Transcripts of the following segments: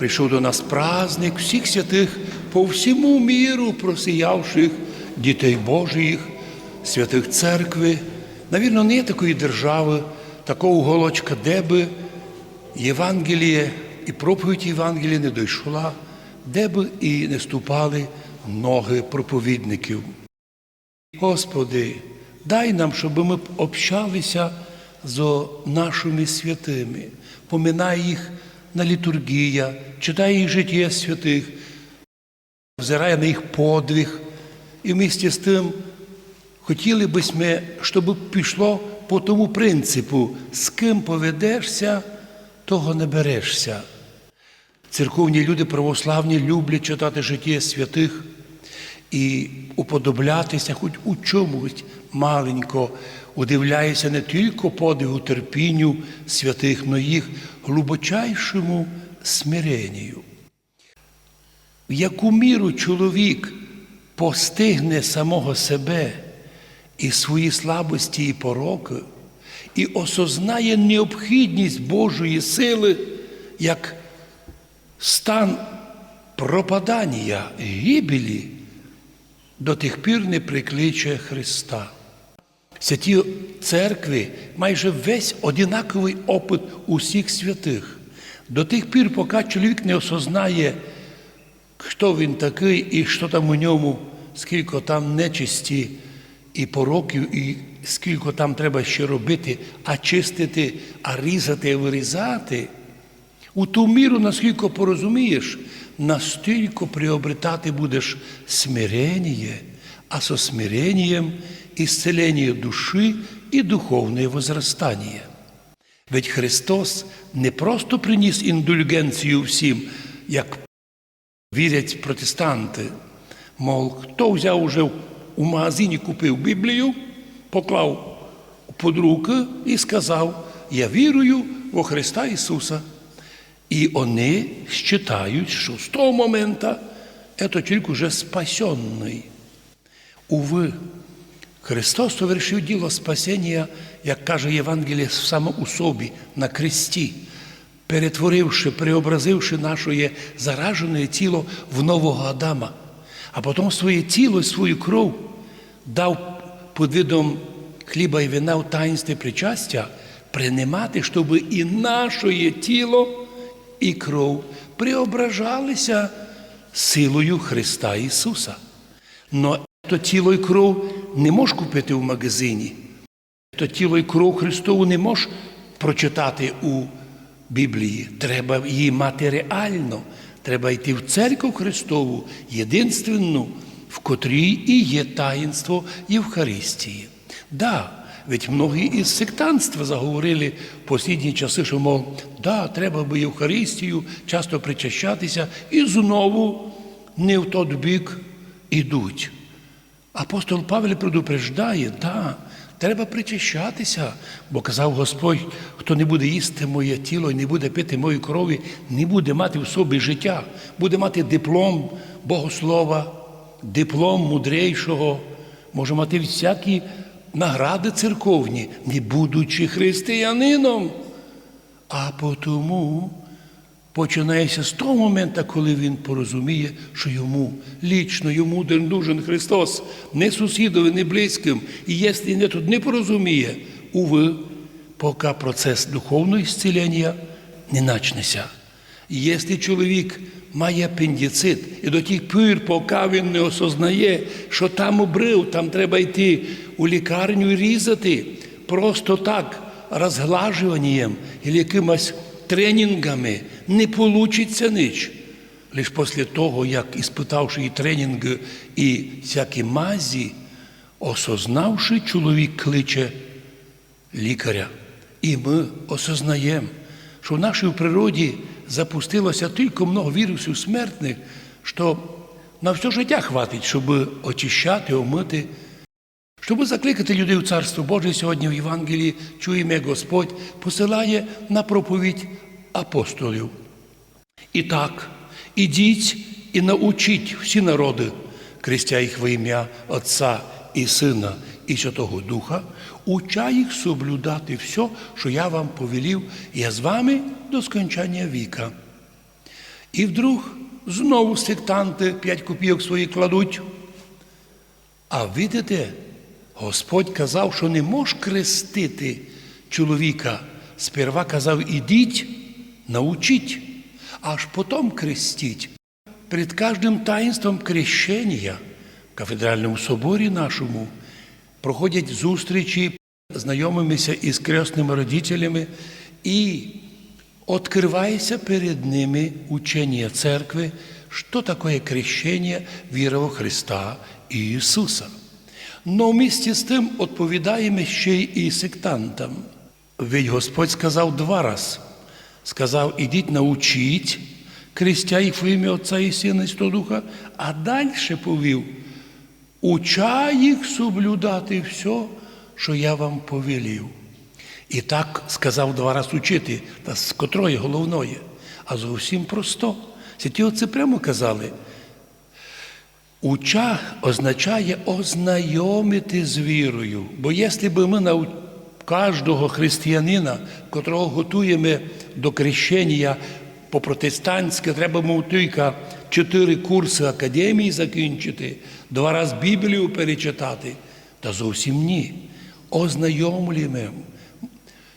прийшов до нас праздник всіх святих по всьому міру, просіявших дітей Божих, святих церкви. Навірно, не є такої держави, такого уголочка, де би Євангеліє і проповідь Євангелія не дійшла, де би і не ступали ноги проповідників. Господи, дай нам, щоб ми общалися з нашими святими, поминай їх на літургія, читай їх життя святих, взирає на їх подвиг. І вместе з тим хотіли б ми, щоб пішло по тому принципу, з ким поведешся, того не берешся. Церковні люди православні люблять читати життя святих і уподоблятися хоч у чомусь маленько, удивляється не тільки подиву терпінню святих, но їх глибочайшому смиренню. В яку міру чоловік постигне самого себе і свої слабості і пороки, і осознає необхідність Божої сили як стан пропадання, гибелі, до тих пір не прикличе Христа. Святі церкви майже весь одинаковий опит усіх святих. До тих пір, поки чоловік не осознає, хто він такий і що там у ньому, скільки там нечисті і пороків, і скільки там треба ще робити, а чистити, а різати, а вирізати. У ту міру, наскільки порозумієш, настільки приобретати будеш смирення, а со смирением исцеление души и духовное возрастание. Ведь Христос не просто приніс індульгенцію всім, як вірять протестанти. Мов, хто взяв уже у магазині, купив Біблію, поклав під руки і сказав: Я вірую во Христа Ісуса. І вони считають, що з того моменту це тільки вже спасенний. Уви, Христос совершив діло спасіння, як каже Євангеліє, саме у собі, на кресті, перетворивши, преобразивши наше заражене тіло в нового Адама, а потім своє тіло і свою кров дав під видом хліба і вина в таїнстві причастя, приймати, щоб і наше тіло і кров преображалися силою Христа Ісуса. Но то тіло і кров не можеш купити в магазині. То тіло і кров Христову не можеш прочитати у Біблії. Треба її мати реально. Треба йти в церкву Христову, єдинственну, в котрій і є таїнство Євхаристії. Да, ведь многі із сектантства заговорили в останні часи, що, мов, да, треба би Євхаристію часто причащатися, і знову не в той бік ідуть. Апостол Павел предупреждає, да, треба причащатися, бо казав Господь, хто не буде їсти моє тіло і не буде пити мої крові, не буде мати в собі життя, буде мати диплом богослова, диплом мудрейшого, може мати всякі награди церковні, не будучи християнином. А тому починається з того моменту, коли він порозуміє, що йому лічно, йому нужен Христос, не сусідові, не близьким. І якщо не тут не порозуміє, уви, поки процес духовного зцілення не начнеться. І якщо чоловік має апендицит, і до тих пір, поки він не осознає, що там обрив, там треба йти у лікарню і різати, просто так, розглажуванням і якимось тренінгами не вийде ніч. Лише після того, як іспитавши і тренінги, і всякі мазі, осознавши, чоловік кличе лікаря. І ми осознаємо, що в нашій природі запустилося тільки много вірусів смертних, що на все життя хватить, щоб очищати, омити. Щоб закликати людей у Царство Боже сьогодні в Євангелії, чуємо, як Господь посилає на проповідь апостолів. І так, ідіть і научіть всі народи, крестя їх во ім'я Отця і Сина і Святого Духа, уча їх соблюдати все, що я вам повелів, я з вами до скончання віка. І вдруг знову сектанти п'ять копійок свої кладуть. А видите, Господь казав, що не мож крестити чоловіка. Сперва казав, ідіть, научіть, аж потім крестіть. Перед кожним таїнством крещення в кафедральному соборі нашому проходять зустрічі знайомимися із крестними родителями і открывается перед ними учение церкви, что такое крещение віра во Христа і Ісуса. Но вместе з тим відповідаємо ще й і сектантам. Ведь Господь сказав два раз. Сказав, ідіть научіть, крестя їх в ім'я Отця і Сина і Духа, а далі повів, уча їх соблюдати все, що я вам повелів. І так сказав два рази учити, та з котрої головної, а зовсім просто. Святі отці прямо казали. Уча означає ознайомити з вірою. Бо якщо б ми на кожного християнина, котрого готуємо до крещення по-протестантськи, треба мов тільки чотири курси академії закінчити, два рази Біблію перечитати. Та зовсім ні. Ознайомлюємо.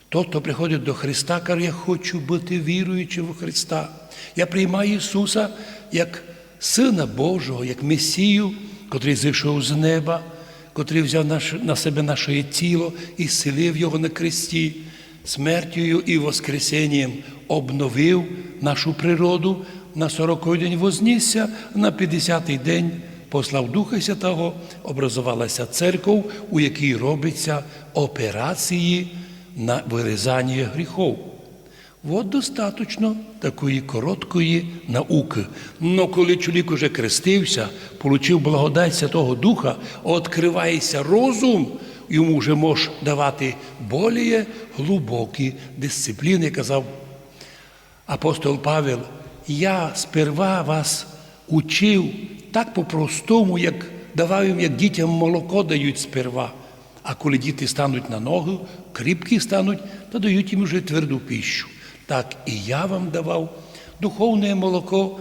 Тот, хто приходить до Христа, каже, я хочу бути віруючим в Христа. Я приймаю Ісуса як Сина Божого, як Месію, котрий зійшов з неба, котрий взяв на себе наше тіло і зцілив його на кресті, смертю і Воскресенням обновив нашу природу, на 40-й день вознісся, на 50-й день послав Духа Святого, образувалася церков, у якій робиться операції на вирізання гріхов. От достатньо такої короткої науки. Но коли чоловік уже крестився, отримав благодать Святого Духа, відкривається розум, йому вже може давати более глибокі дисципліни, казав апостол Павел, я сперва вас учив так по-простому, як давав їм, як дітям молоко дають сперва. А коли діти стануть на ноги, кріпкі стануть, то дають їм вже тверду піщу. Так і я вам давав духовне молоко,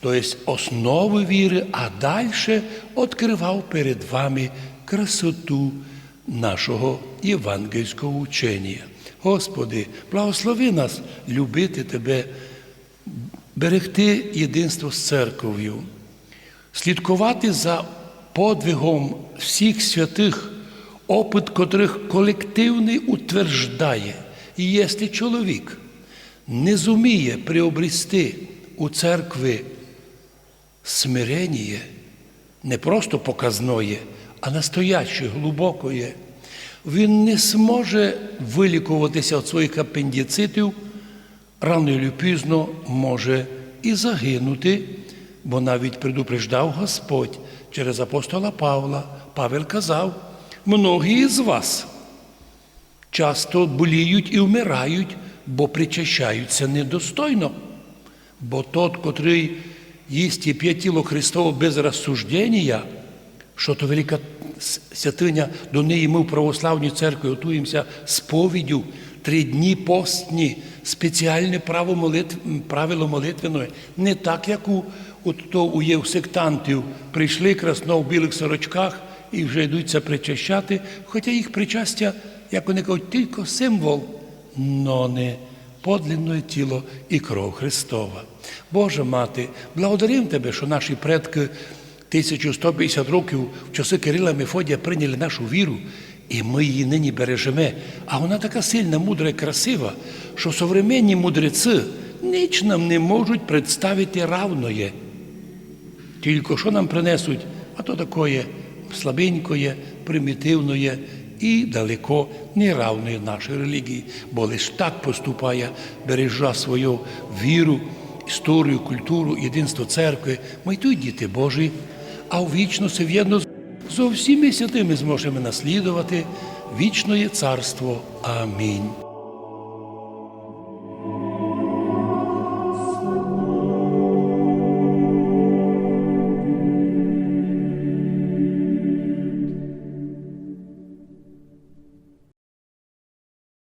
тобто основи віри, а далі відкривав перед вами красоту нашого євангельського учення. Господи, благослови нас любити Тебе, берегти єдинство з церков'ю, слідкувати за подвигом всіх святих, опит котрих колективний утверждає. І якщо чоловік не зуміє приобрести у церкви смирення, не просто показное, а настояще, глибокое, він не зможе вилікуватися від своїх апендицитів, рано чи пізно може і загинути, бо навіть предупреждав Господь через апостола Павла. Павел казав, многі з вас часто боліють і вмирають, бо причащаються недостойно. Бо тот, котрий їсть і п'є тіло Христове без розсуждення, що то велика святиня, до неї ми в православній церкві готуємося сповіддю, три дні постні, спеціальне право молитв, правило молитвеної, не так, як у, от то у є прийшли красно в білих сорочках і вже йдуться причащати, хоча їх причастя, як вони кажуть, тільки символ, но не подлинне тіло і кров Христова. Боже мати, благодарим Тебе, що наші предки 1150 років в часи Кирила Мефодія прийняли нашу віру, і ми її нині бережемо. А вона така сильна, мудра і красива, що современні мудреці ніч нам не можуть представити равноє. Тільки що нам принесуть, а то такое слабенькое, примітивне і далеко не равної нашої релігії, бо лише так поступає, бережа свою віру, історію, культуру, єдинство церкви. Ми й діти Божі, а в вічності в'єдно зо всіми святими зможемо наслідувати вічне царство. Амінь.